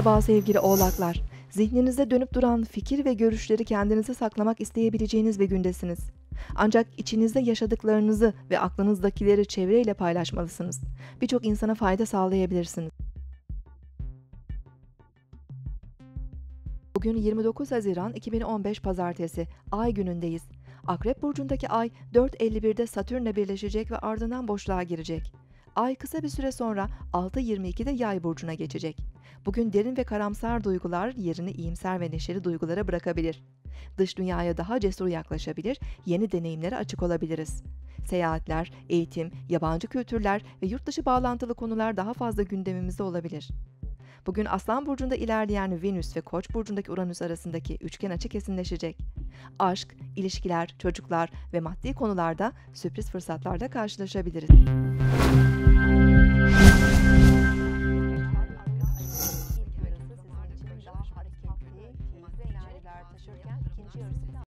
Merhaba sevgili oğlaklar. Zihninizde dönüp duran fikir ve görüşleri kendinize saklamak isteyebileceğiniz bir gündesiniz. Ancak içinizde yaşadıklarınızı ve aklınızdakileri çevreyle paylaşmalısınız. Birçok insana fayda sağlayabilirsiniz. Bugün 29 Haziran 2015 Pazartesi, Ay günündeyiz. Akrep burcundaki Ay 4.51'de Satürn'le birleşecek ve ardından boşluğa girecek. Ay kısa bir süre sonra 6.22'de Yay burcuna geçecek. Bugün derin ve karamsar duygular yerini iyimser ve neşeli duygulara bırakabilir. Dış dünyaya daha cesur yaklaşabilir, yeni deneyimlere açık olabiliriz. Seyahatler, eğitim, yabancı kültürler ve yurt dışı bağlantılı konular daha fazla gündemimizde olabilir. Bugün Aslan burcunda ilerleyen Venüs ve Koç burcundaki Uranüs arasındaki üçgen açı kesinleşecek. Aşk, ilişkiler, çocuklar ve maddi konularda sürpriz fırsatlarla karşılaşabiliriz. hareketli, keyifli enerjiler taşırken ikinci yarısı